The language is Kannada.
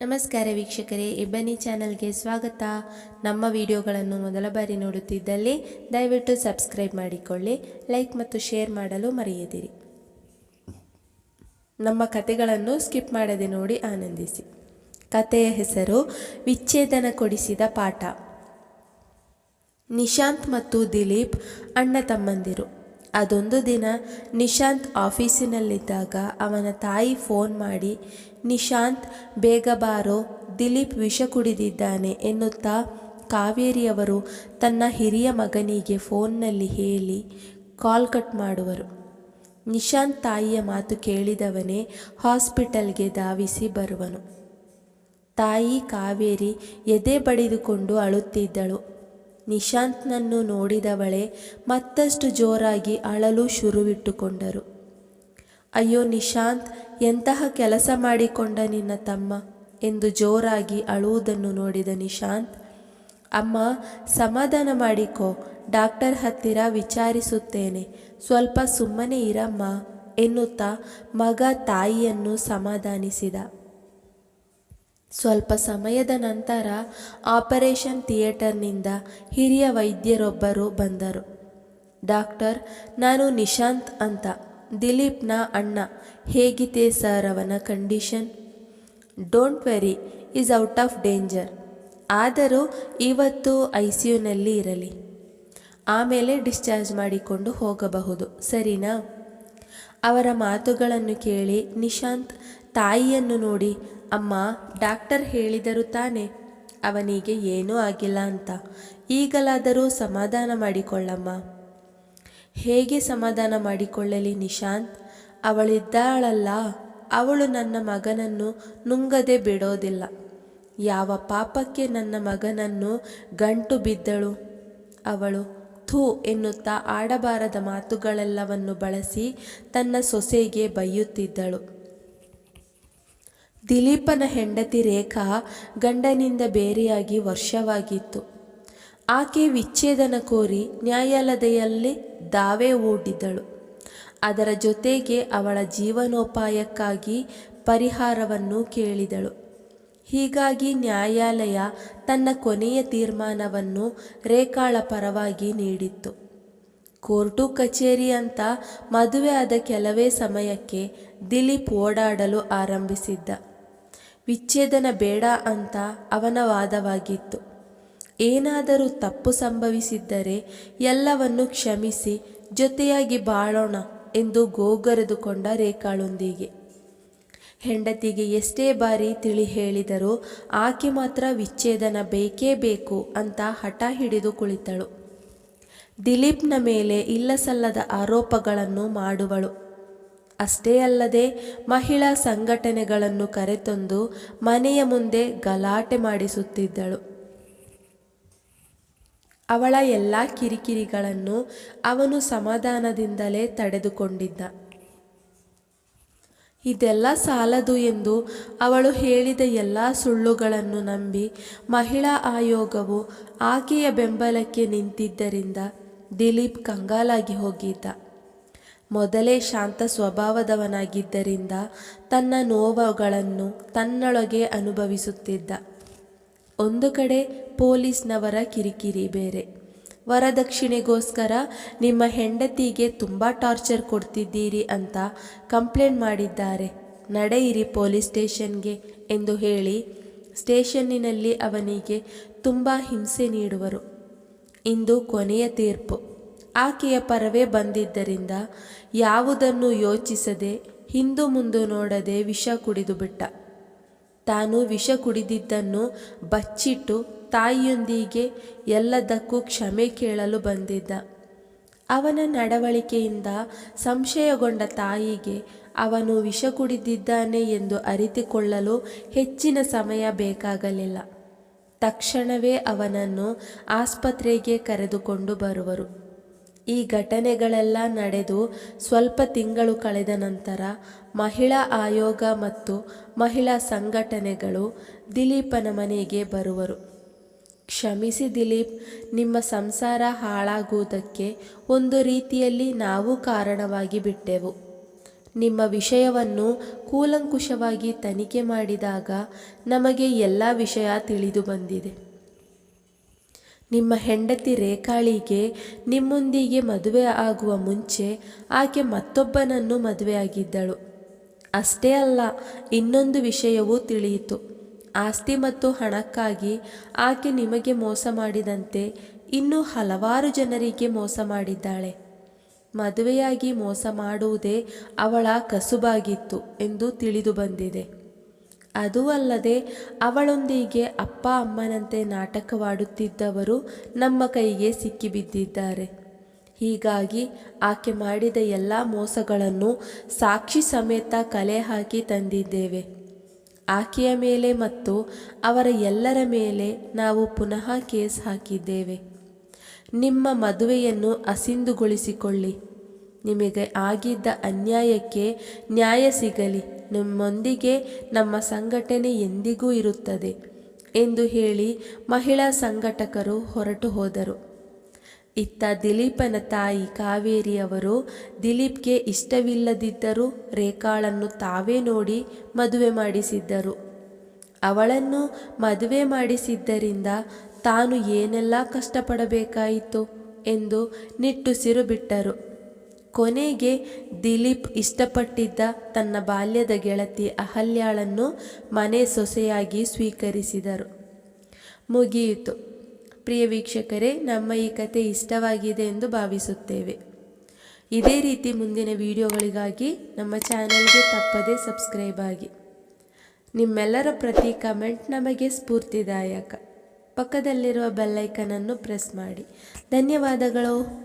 ನಮಸ್ಕಾರ ವೀಕ್ಷಕರೇ, ಇಬ್ಬನಿ ಚಾನಲ್ಗೆ ಸ್ವಾಗತ. ನಮ್ಮ ವಿಡಿಯೋಗಳನ್ನು ಮೊದಲ ಬಾರಿ ನೋಡುತ್ತಿದ್ದಲ್ಲಿ ದಯವಿಟ್ಟು ಸಬ್ಸ್ಕ್ರೈಬ್ ಮಾಡಿಕೊಳ್ಳಿ, ಲೈಕ್ ಮತ್ತು ಶೇರ್ ಮಾಡಲು ಮರೆಯದಿರಿ. ನಮ್ಮ ಕತೆಗಳನ್ನು ಸ್ಕಿಪ್ ಮಾಡದೆ ನೋಡಿ ಆನಂದಿಸಿ. ಕತೆಯ ಹೆಸರು, ವಿಚ್ಛೇದನ ಕೊಡಿಸಿದ ಪಾಠ. ನಿಶಾಂತ್ ಮತ್ತು ದಿಲೀಪ್ ಅಣ್ಣ ತಮ್ಮಂದಿರು. ಅದೊಂದು ದಿನ ನಿಶಾಂತ್ ಆಫೀಸಿನಲ್ಲಿದ್ದಾಗ ಅವನ ತಾಯಿ ಫೋನ್ ಮಾಡಿ, ನಿಶಾಂತ್, ಬೇಗ ಬಾರೋ, ದಿಲೀಪ್ ವಿಷ ಕುಡಿದಿದ್ದಾನೆ ಎನ್ನುತ್ತಾ ಕಾವೇರಿಯವರು ತನ್ನ ಹಿರಿಯ ಮಗನಿಗೆ ಫೋನ್ನಲ್ಲಿ ಹೇಳಿ ಕಾಲ್ ಕಟ್ ಮಾಡುವರು. ನಿಶಾಂತ್ ತಾಯಿಯ ಮಾತು ಕೇಳಿದವನೇ ಹಾಸ್ಪಿಟಲ್ಗೆ ಧಾವಿಸಿ ಬರುವನು. ತಾಯಿ ಕಾವೇರಿ ಎದೆ ಬಡಿದುಕೊಂಡು ಅಳುತ್ತಿದ್ದಳು. ನಿಶಾಂತ್ನನ್ನು ನೋಡಿದವಳೆ ಮತ್ತಷ್ಟು ಜೋರಾಗಿ ಅಳಲು ಶುರುವಿಟ್ಟುಕೊಂಡರು. ಅಯ್ಯೋ ನಿಶಾಂತ್, ಎಂತಹ ಕೆಲಸ ಮಾಡಿಕೊಂಡ ನಿನ್ನ ತಮ್ಮ? ಎಂದು ಜೋರಾಗಿ ಅಳುವುದನ್ನು ನೋಡಿದ ನಿಶಾಂತ್, ಅಮ್ಮ, ಸಮಾಧಾನ ಮಾಡಿಕೋ, ಡಾಕ್ಟರ್ ಹತ್ತಿರ ವಿಚಾರಿಸುತ್ತೇನೆ. ಸ್ವಲ್ಪ ಸುಮ್ಮನೆ ಇರಮ್ಮ ಎನ್ನುತ್ತಾ ಮಗ ತಾಯಿಯನ್ನು ಸಮಾಧಾನಿಸಿದ. ಸ್ವಲ್ಪ ಸಮಯದ ನಂತರ ಆಪರೇಷನ್ ಥಿಯೇಟರ್ನಿಂದ ಹಿರಿಯ ವೈದ್ಯರೊಬ್ಬರು ಬಂದರು. ಡಾಕ್ಟರ್, ನಾನು ನಿಶಾಂತ್ ಅಂತ. ದಿಲೀಪ್ನ ಅಣ್ಣ. ಹೇಗಿದೆ ಸರ್ ಅವನ condition? Don't worry, is out of danger. ಆದರೂ ಇವತ್ತು ಐ ಸಿ ಯುನಲ್ಲಿ ಇರಲಿ. ಆಮೇಲೆ ಡಿಸ್ಚಾರ್ಜ್ ಮಾಡಿಕೊಂಡು ಹೋಗಬಹುದು, ಸರಿನಾ? ಅವರ ಮಾತುಗಳನ್ನು ಕೇಳಿ ನಿಶಾಂತ್ ತಾಯಿಯನ್ನು ನೋಡಿ ಅಮ್ಮ, ಡಾಕ್ಟರ್ ಹೇಳಿದರು ತಾನೆ ಅವನಿಗೆ ಏನೂ ಆಗಿಲ್ಲ ಅಂತ. ಈಗಲಾದರೂ ಸಮಾಧಾನ ಮಾಡಿಕೊಳ್ಳಮ್ಮ. ಹೇಗೆ ಸಮಾಧಾನ ಮಾಡಿಕೊಳ್ಳಲಿ ನಿಶಾಂತ್? ಅವಳಿದ್ದಾಳಲ್ಲ. ಅವಳು ನನ್ನ ಮಗನನ್ನು ನುಂಗದೆ ಬಿಡೋದಿಲ್ಲ. ಯಾವ ಪಾಪಕ್ಕೆ ನನ್ನ ಮಗನನ್ನು ಗಂಟು ಬಿದ್ದಳು? ಅವಳು ಥೂ ಎನ್ನುತ್ತಾ ಆಡಬಾರದ ಮಾತುಗಳೆಲ್ಲವನ್ನು ಬಳಸಿ ತನ್ನ ಸೊಸೆಗೆ ಬೈಯುತ್ತಿದ್ದಳು. ದಿಲೀಪನ ಹೆಂಡತಿ ರೇಖಾ ಗಂಡನಿಂದ ಬೇರೆಯಾಗಿ ವರ್ಷವಾಗಿತ್ತು. ಆಕೆ ವಿಚ್ಛೇದನ ಕೋರಿ ನ್ಯಾಯಾಲಯದಲ್ಲಿ ದಾವೆ ಓಡಿದ್ದಳು ಅದರ ಜೊತೆಗೆ ಅವಳ ಜೀವನೋಪಾಯಕ್ಕಾಗಿ ಪರಿಹಾರವನ್ನು ಕೇಳಿದಳು. ಹೀಗಾಗಿ ನ್ಯಾಯಾಲಯ ತನ್ನ ಕೊನೆಯ ತೀರ್ಮಾನವನ್ನು ರೇಖಾಳ ಪರವಾಗಿ ನೀಡಿತ್ತು. ಕೋರ್ಟು ಕಚೇರಿ ಅಂತ ಮದುವೆ ಆದ ಕೆಲವೇ ಸಮಯಕ್ಕೆ ದಿಲೀಪ್ ಓಡಾಡಲು ಆರಂಭಿಸಿದ್ದ. ವಿಚ್ಛೇದನ ಬೇಡ ಅಂತ ಅವನ ವಾದವಾಗಿತ್ತು. ಏನಾದರೂ ತಪ್ಪು ಸಂಭವಿಸಿದ್ದರೆ ಎಲ್ಲವನ್ನು ಕ್ಷಮಿಸಿ ಜೊತೆಯಾಗಿ ಬಾಳೋಣ ಎಂದು ಗೋಗರೆದುಕೊಂಡ ರೇಖಾಳೊಂದಿಗೆ. ಹೆಂಡತಿಗೆ ಎಷ್ಟೇ ಬಾರಿ ತಿಳಿ ಹೇಳಿದರೂ ಆಕೆ ಮಾತ್ರ ವಿಚ್ಛೇದನ ಬೇಕೇ ಬೇಕು ಅಂತ ಹಠ ಹಿಡಿದು ಕುಳಿತಳು. ದಿಲೀಪ್ನ ಮೇಲೆ ಇಲ್ಲಸಲ್ಲದ ಆರೋಪಗಳನ್ನು ಮಾಡುವಳು. ಅಷ್ಟೇ ಅಲ್ಲದೆ ಮಹಿಳಾ ಸಂಘಟನೆಗಳನ್ನು ಕರೆತಂದು ಮನೆಯ ಮುಂದೆ ಗಲಾಟೆ ಮಾಡಿಸುತ್ತಿದ್ದಳು. ಅವಳ ಎಲ್ಲ ಕಿರಿಕಿರಿಗಳನ್ನು ಅವನು ಸಮಾಧಾನದಿಂದಲೇ ತಡೆದುಕೊಂಡಿದ್ದ. ಇದೆಲ್ಲ ಸಾಲದು ಎಂದು ಅವಳು ಹೇಳಿದ ಎಲ್ಲ ಸುಳ್ಳುಗಳನ್ನು ನಂಬಿ ಮಹಿಳಾ ಆಯೋಗವು ಆಕೆಯ ಬೆಂಬಲಕ್ಕೆ ನಿಂತಿದ್ದರಿಂದ ದಿಲೀಪ್ ಕಂಗಾಲಾಗಿ ಹೋಗಿದ್ದ. ಮೊದಲೇ ಶಾಂತ ಸ್ವಭಾವದವನಾಗಿದ್ದರಿಂದ ತನ್ನ ನೋವುಗಳನ್ನು ತನ್ನೊಳಗೆ ಅನುಭವಿಸುತ್ತಿದ್ದ. ಒಂದು ಕಡೆ ಪೊಲೀಸ್ನವರ ಕಿರಿಕಿರಿ ಬೇರೆ. ವರದಕ್ಷಿಣೆಗೋಸ್ಕರ ನಿಮ್ಮ ಹೆಂಡತಿಗೆ ತುಂಬ ಟಾರ್ಚರ್ ಕೊಡ್ತಿದ್ದೀರಿ ಅಂತ ಕಂಪ್ಲೇಂಟ್ ಮಾಡಿದ್ದಾರೆ. ನಡೆಯಿರಿ ಪೊಲೀಸ್ ಸ್ಟೇಷನ್ಗೆ ಎಂದು ಹೇಳಿ ಸ್ಟೇಷನ್ನಿನಲ್ಲಿ ಅವನಿಗೆ ತುಂಬ ಹಿಂಸೆ ನೀಡುವರು. ಇಂದು ಕೊನೆಯ ತೀರ್ಪು. ಆಕೆಯ ಪರವೇ ಬಂದಿದ್ದರಿಂದ ಯಾವುದನ್ನು ಯೋಚಿಸದೆ ಹಿಂದು ಮುಂದು ನೋಡದೆ ವಿಷ ಕುಡಿದು ಬಿಟ್ಟ. ತಾನು ವಿಷ ಕುಡಿದಿದ್ದನ್ನು ಬಚ್ಚಿಟ್ಟು ತಾಯಿಯೊಂದಿಗೆ ಎಲ್ಲದಕ್ಕೂ ಕ್ಷಮೆ ಕೇಳಲು ಬಂದಿದ್ದ. ಅವನ ನಡವಳಿಕೆಯಿಂದ ಸಂಶಯಗೊಂಡ ತಾಯಿಗೆ ಅವನು ವಿಷ ಕುಡಿದಿದ್ದಾನೆ ಎಂದು ಅರಿತುಕೊಳ್ಳಲು ಹೆಚ್ಚಿನ ಸಮಯ ಬೇಕಾಗಲಿಲ್ಲ. ತಕ್ಷಣವೇ ಅವನನ್ನು ಆಸ್ಪತ್ರೆಗೆ ಕರೆದುಕೊಂಡು ಬರುವರು. ಈ ಘಟನೆಗಳೆಲ್ಲ ನಡೆದು ಸ್ವಲ್ಪ ತಿಂಗಳು ಕಳೆದ ನಂತರ ಮಹಿಳಾ ಆಯೋಗ ಮತ್ತು ಮಹಿಳಾ ಸಂಘಟನೆಗಳು ದಿಲೀಪನ ಮನೆಗೆ ಬರುವರು. ಕ್ಷಮಿಸಿ ದಿಲೀಪ್, ನಿಮ್ಮ ಸಂಸಾರ ಹಾಳಾಗುವುದಕ್ಕೆ ಒಂದು ರೀತಿಯಲ್ಲಿ ನಾವು ಕಾರಣವಾಗಿ ಬಿಟ್ಟೆವು. ನಿಮ್ಮ ವಿಷಯವನ್ನು ಕೂಲಂಕುಷವಾಗಿ ತನಿಖೆ ಮಾಡಿದಾಗ ನಮಗೆ ಎಲ್ಲ ವಿಷಯ ತಿಳಿದು ಬಂದಿದೆ. ನಿಮ್ಮ ಹೆಂಡತಿ ರೇಖಾಳಿಗೆ ನಿಮ್ಮೊಂದಿಗೆ ಮದುವೆ ಆಗುವ ಮುಂಚೆ ಆಕೆ ಮತ್ತೊಬ್ಬನನ್ನು ಮದುವೆಯಾಗಿದ್ದಳು. ಅಷ್ಟೇ ಅಲ್ಲ, ಇನ್ನೊಂದು ವಿಷಯವೂ ತಿಳಿಯಿತು. ಆಸ್ತಿ ಮತ್ತು ಹಣಕ್ಕಾಗಿ ಆಕೆ ನಿಮಗೆ ಮೋಸ ಮಾಡಿದಂತೆ ಇನ್ನೂ ಹಲವಾರು ಜನರಿಗೆ ಮೋಸ ಮಾಡಿದ್ದಾಳೆ. ಮದುವೆಯಾಗಿ ಮೋಸ ಮಾಡುವುದೇ ಅವಳ ಕಸುಬಾಗಿತ್ತು ಎಂದು ತಿಳಿದು ಬಂದಿದೆ. ಅದೂ ಅಲ್ಲದೆ ಅವಳೊಂದಿಗೆ ಅಪ್ಪ ಅಮ್ಮನಂತೆ ನಾಟಕವಾಡುತ್ತಿದ್ದವರು ನಮ್ಮ ಕೈಗೆ ಸಿಕ್ಕಿಬಿದ್ದಿದ್ದಾರೆ. ಹೀಗಾಗಿ ಆಕೆ ಮಾಡಿದ ಎಲ್ಲ ಮೋಸಗಳನ್ನು ಸಾಕ್ಷಿ ಸಮೇತ ಕಲೆ ಹಾಕಿ ತಂದಿದ್ದೇವೆ. ಆಕೆಯ ಮೇಲೆ ಮತ್ತು ಅವರ ಎಲ್ಲರ ಮೇಲೆ ನಾವು ಪುನಃ ಕೇಸ್ ಹಾಕಿದ್ದೇವೆ. ನಿಮ್ಮ ಮದುವೆಯನ್ನು ಅಸಿಂದುಗೊಳಿಸಿಕೊಳ್ಳಿ ನಿಮಗೆ ಆಗಿದ್ದ ಅನ್ಯಾಯಕ್ಕೆ ನ್ಯಾಯ ಸಿಗಲಿ. ನಿಮ್ಮೊಂದಿಗೆ ನಮ್ಮ ಸಂಘಟನೆ ಎಂದಿಗೂ ಇರುತ್ತದೆ ಎಂದು ಹೇಳಿ ಮಹಿಳಾ ಸಂಘಟಕರು ಹೊರಟು ಹೋದರು. ಇತ್ತ ದಿಲೀಪನ ತಾಯಿ ಕಾವೇರಿಯವರು ದಿಲೀಪ್ಗೆ ಇಷ್ಟವಿಲ್ಲದಿದ್ದರೂ ರೇಖಾಳನ್ನು ತಾವೇ ನೋಡಿ ಮದುವೆ ಮಾಡಿಸಿದ್ದರು. ಅವಳನ್ನು ಮದುವೆ ಮಾಡಿಸಿದ್ದರಿಂದ ತಾನು ಏನೆಲ್ಲ ಕಷ್ಟಪಡಬೇಕಾಯಿತು ಎಂದು ನಿಟ್ಟುಸಿರು ಬಿಟ್ಟರು. ಕೊನೆಗೆ ದಿಲೀಪ್ ಇಷ್ಟಪಟ್ಟಿದ್ದ ತನ್ನ ಬಾಲ್ಯದ ಗೆಳತಿ ಅಹಲ್ಯಾಳನ್ನು ಮನೆ ಸೊಸೆಯಾಗಿ ಸ್ವೀಕರಿಸಿದರು. ಮುಗಿಯಿತು. ಪ್ರಿಯ ವೀಕ್ಷಕರೇ, ನಮ್ಮ ಈ ಕತೆ ಇಷ್ಟವಾಗಿದೆ ಎಂದು ಭಾವಿಸುತ್ತೇವೆ. ಇದೇ ರೀತಿ ಮುಂದಿನ ವಿಡಿಯೋಗಳಿಗಾಗಿ ನಮ್ಮ ಚಾನಲ್ಗೆ ತಪ್ಪದೇ ಸಬ್ಸ್ಕ್ರೈಬ್ ಆಗಿ. ನಿಮ್ಮೆಲ್ಲರ ಪ್ರತಿ ಕಮೆಂಟ್ ನಮಗೆ ಸ್ಫೂರ್ತಿದಾಯಕ. ಪಕ್ಕದಲ್ಲಿರುವ ಬೆಲ್ಲೈಕನನ್ನು ಪ್ರೆಸ್ ಮಾಡಿ. ಧನ್ಯವಾದಗಳು.